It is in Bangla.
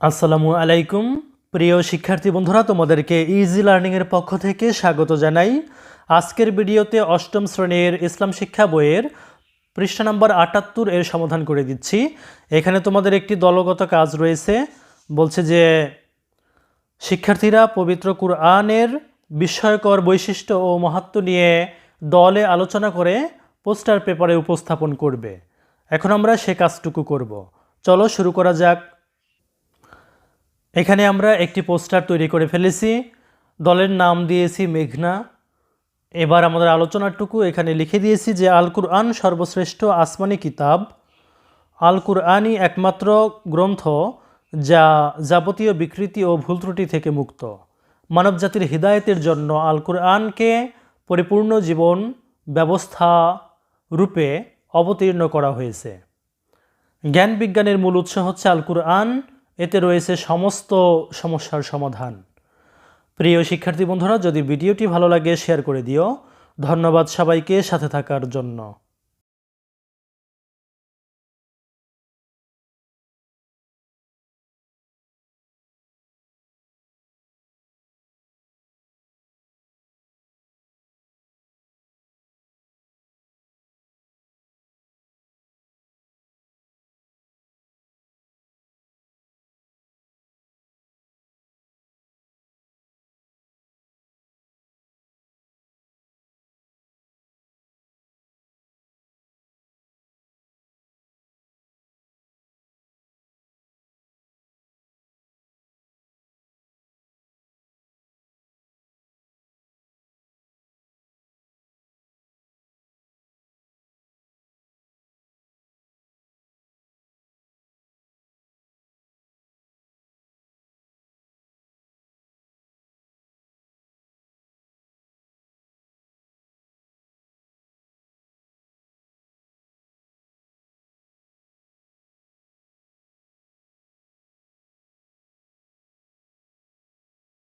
আসসালামু আলাইকুম। প্রিয় শিক্ষার্থী বন্ধুরা, তোমাদেরকে ইজি লার্নিংয়ের পক্ষ থেকে স্বাগত জানাই। আজকের ভিডিওতে অষ্টম শ্রেণির ইসলাম শিক্ষা বইয়ের পৃষ্ঠা নম্বর আটাত্তর এর সমাধান করে দিচ্ছি। এখানে তোমাদের একটি দলগত কাজ রয়েছে। বলছে যে, শিক্ষার্থীরা পবিত্র কুরআনের বিস্ময়কর বৈশিষ্ট্য ও মাহাত্ম্য নিয়ে দলে আলোচনা করে পোস্টার পেপারে উপস্থাপন করবে। এখন আমরা সে কাজটুকু করব। চলো শুরু করা যাক। এখানে আমরা একটি পোস্টার তৈরি করে ফেলেছি। দলের নাম দিয়েছি মেঘনা। এবার আমাদের আলোচনাটুকু এখানে লিখে দিয়েছি যে, আল কুরআন সর্বশ্রেষ্ঠ আসমানি কিতাব। আল কুরআনই একমাত্র গ্রন্থ যা যাবতীয় বিকৃতি ও ভুল ত্রুটি থেকে মুক্ত। মানবজাতির হৃদায়তের জন্য আল কুরআনকে পরিপূর্ণ জীবন ব্যবস্থা রূপে অবতীর্ণ করা হয়েছে। জ্ঞান বিজ্ঞানের মূল উৎস হচ্ছে আল কুরআন। এতে রয়েছে সমস্ত সমস্যার সমাধান। প্রিয় শিক্ষার্থী বন্ধুরা, যদি ভিডিওটি ভালো লাগে, শেয়ার করে দিও। ধন্যবাদ সবাইকে, সাথে থাকার জন্য।